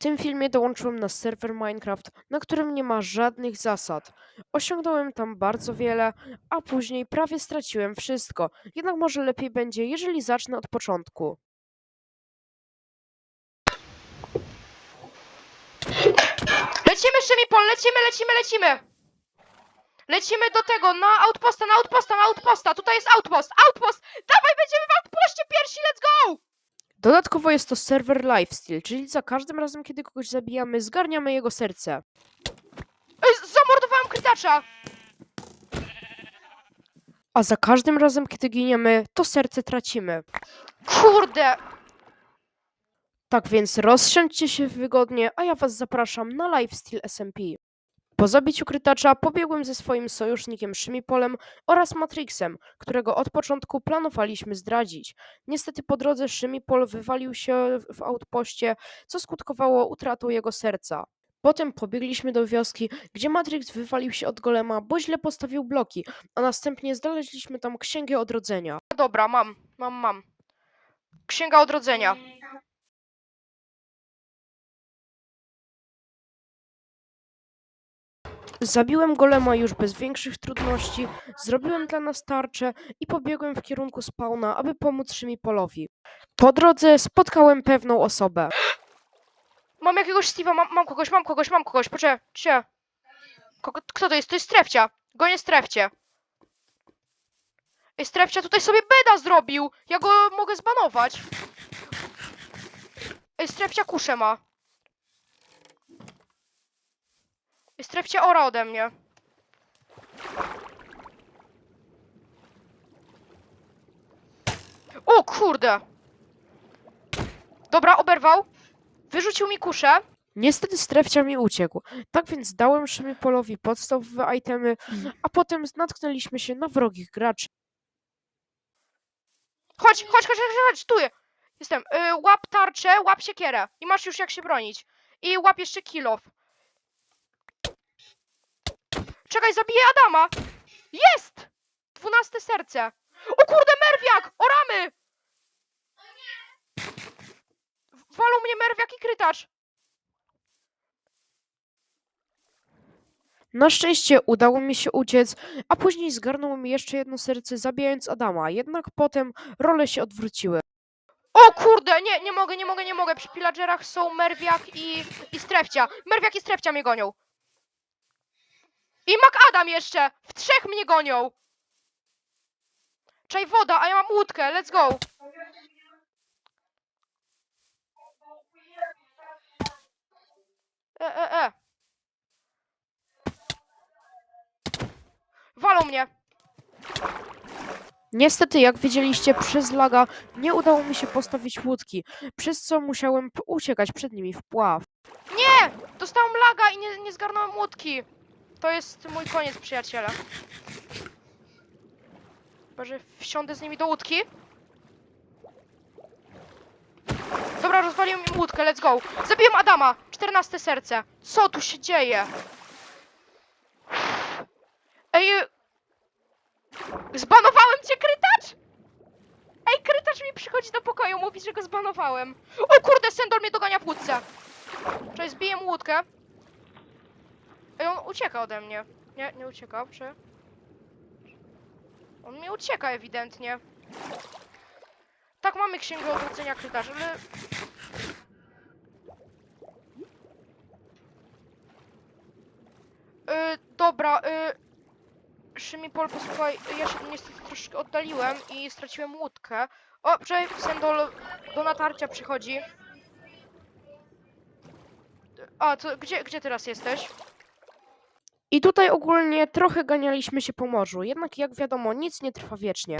tym filmie dołączyłem na serwer Minecraft, na którym nie ma żadnych zasad. Osiągnąłem tam bardzo wiele, a później prawie straciłem wszystko. Jednak może lepiej będzie, jeżeli zacznę od początku. Lecimy, Szymipol, lecimy, lecimy, lecimy! Lecimy do tego, na outposta, na outposta, na outposta! Tutaj jest outpost, outpost! Dawaj, będziemy w outpoście pierwsi, let's go! Dodatkowo jest to serwer lifesteal, czyli za każdym razem, kiedy kogoś zabijamy, zgarniamy jego serce. Ej, zamordowałem krytacza! A za każdym razem, kiedy giniemy, to serce tracimy. Kurde! Tak więc rozsiądźcie się wygodnie, a ja was zapraszam na lifesteal SMP. Po zabiciu krytacza pobiegłem ze swoim sojusznikiem Szymipolem oraz Matrixem, którego od początku planowaliśmy zdradzić. Niestety po drodze Szymipol wywalił się w- w outpoście, co skutkowało utratą jego serca. Potem pobiegliśmy do wioski, gdzie Matrix wywalił się od golema, bo źle postawił bloki, a następnie znaleźliśmy tam księgę odrodzenia. Dobra, mam, mam, mam. Księga odrodzenia. Zabiłem golema już bez większych trudności, zrobiłem dla nas tarczę i pobiegłem w kierunku spawna, aby pomóc Szymipolowi. Po drodze spotkałem pewną osobę. Mam jakiegoś Steve'a, mam, mam kogoś, mam kogoś, mam kogoś, poczekaj, cie. Kogo, kto to jest? To jest Strefcia. Gonię Strefcie. Ej, Strefcia tutaj sobie beda zrobił! Ja go mogę zbanować. Ej, Strefcia kuszę ma. Ej, Strefcia ora ode mnie. O kurde! Dobra, oberwał. Wyrzucił mi kuszę. Niestety strefcia mi uciekł, tak więc dałem Szymipolowi podstawowe itemy, a potem natknęliśmy się na wrogich graczy. Chodź, chodź, chodź, chodź, chodź, tu je- jestem. Y, łap tarczę, łap siekierę i masz już jak się bronić. I łap jeszcze kill off. Czekaj, zabiję Adama! Jest! Dwunaste serce. O kurde, merwiak! Oramy! Walą mnie merwiak i krytacz. Na szczęście udało mi się uciec, a później zgarnął mi jeszcze jedno serce, zabijając Adama, jednak potem role się odwróciły. O kurde, nie, nie mogę, nie mogę, nie mogę. Przy pillagerach są merwiak i, i strefcia. Merwiak i strefcia mnie gonią. I Adam jeszcze! W trzech mnie gonią! Czaj woda, a ja mam łódkę, let's go! E, e, e. Walą mnie! Niestety, jak widzieliście, przez laga nie udało mi się postawić łódki, przez co musiałem uciekać przed nimi w pław. Nie! Dostałam laga i nie, nie zgarnąłem łódki. To jest mój koniec, przyjaciele. Chyba, że wsiądę z nimi do łódki. Dobra, rozwaliłem im łódkę, let's go. Zabiłem Adama, 14 serce. Co tu się dzieje? Ej, zbanowałem cię, krytacz? Ej, krytacz mi przychodzi do pokoju, mówi, że go zbanowałem. O kurde, Sendol mnie dogania w łódce. Cześć, zbiję łódkę. Ej, on ucieka ode mnie. Nie, nie ucieka, czy? On mi ucieka ewidentnie. Tak, mamy księgę odwrócenia krytarzy, ale... Yy, dobra, yy... Szymipol, posłuchaj, ja się niestety troszkę oddaliłem i straciłem łódkę. O, przecież Sendol do natarcia przychodzi. A, to gdzie, gdzie teraz jesteś? I tutaj ogólnie trochę ganialiśmy się po morzu, jednak jak wiadomo, nic nie trwa wiecznie.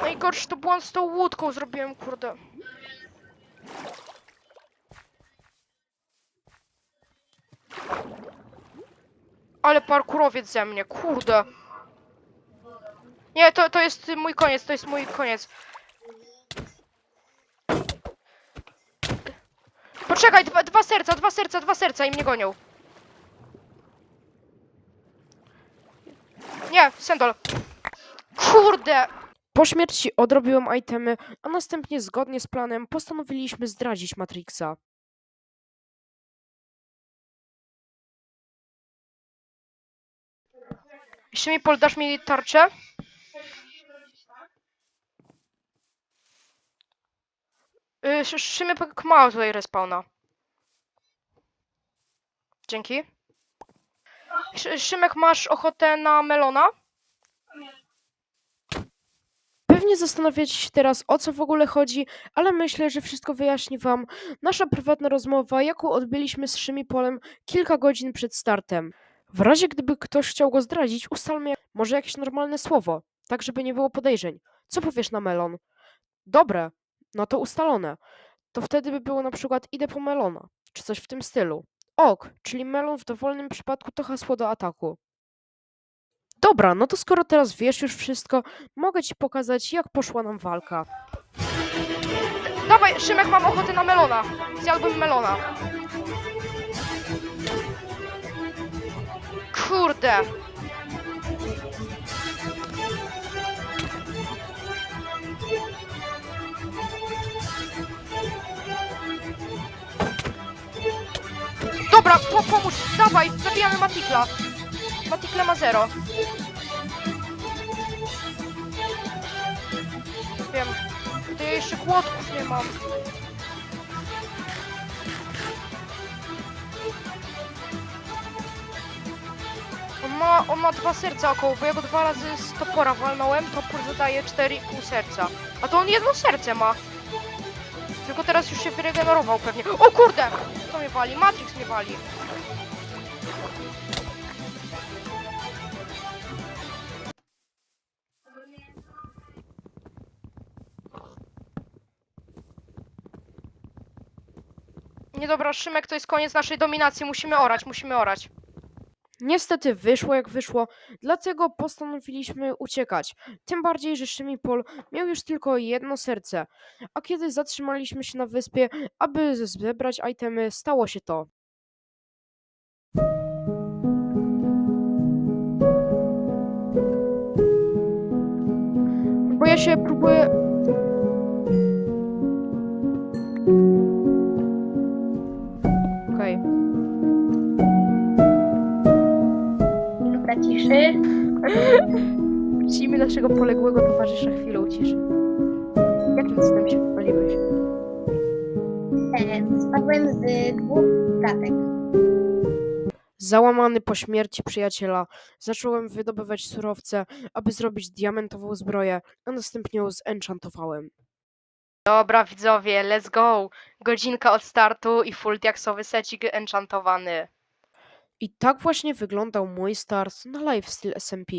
Najgorszy to błąd z tą łódką zrobiłem, kurde. Ale parkurowiec ze mnie, kurde. Nie, to, to jest mój koniec, to jest mój koniec. Poczekaj, dwa, dwa serca, dwa serca, dwa serca i mnie gonią. nie, Sendol. Kurde. Po śmierci odrobiłem itemy, a następnie zgodnie z planem postanowiliśmy zdradzić Matrixa. Jeszcze mi Pol, dasz mi tarczę? Yy, Szy- Szymek ma tutaj respawna. Dzięki. Szy- Szymek, masz ochotę na melona? Pewnie zastanawiacie się teraz, o co w ogóle chodzi, ale myślę, że wszystko wyjaśni wam nasza prywatna rozmowa, jaką odbyliśmy z Szymi Polem kilka godzin przed startem. W razie gdyby ktoś chciał go zdradzić, ustalmy może jakieś normalne słowo, tak żeby nie było podejrzeń. Co powiesz na melon? Dobre, no to ustalone. To wtedy by było na przykład idę po melona, czy coś w tym stylu. Ok, czyli melon w dowolnym przypadku to hasło do ataku. Dobra, no to skoro teraz wiesz już wszystko, mogę ci pokazać, jak poszła nam walka. Dawaj, Szymek, mam ochotę na melona. Zjadłbym melona. Kurde. Dobra, po, pomóż, dawaj, zabijamy Matikla. Matikla ma zero. Wiem. To ja jeszcze kłodków nie mam. On ma, on ma dwa serca około, bo ja go dwa razy z topora walnąłem, topór zadaje 4,5 serca. A to on jedno serce ma. Tylko teraz już się wyregenerował pewnie. O kurde! Mnie wali? Matrix mnie wali. Nie dobra, Szymek, to jest koniec naszej dominacji. Musimy orać, musimy orać. Niestety wyszło jak wyszło, dlatego postanowiliśmy uciekać. Tym bardziej, że Szymipol miał już tylko jedno serce. A kiedy zatrzymaliśmy się na wyspie, aby zebrać itemy, stało się to. Bo ja się próbuję. Prosimy naszego poległego towarzysza chwilą ciszy. Jakim cudem się wypaliłeś? E, Spadłem z dwóch klatek. Załamany po śmierci przyjaciela, zacząłem wydobywać surowce, aby zrobić diamentową zbroję, a następnie ją zenchantowałem. Dobra, widzowie, let's go. Godzinka od startu i full diaksowy secik enchantowany. I tak właśnie wyglądał mój start na Lifestyle SMP.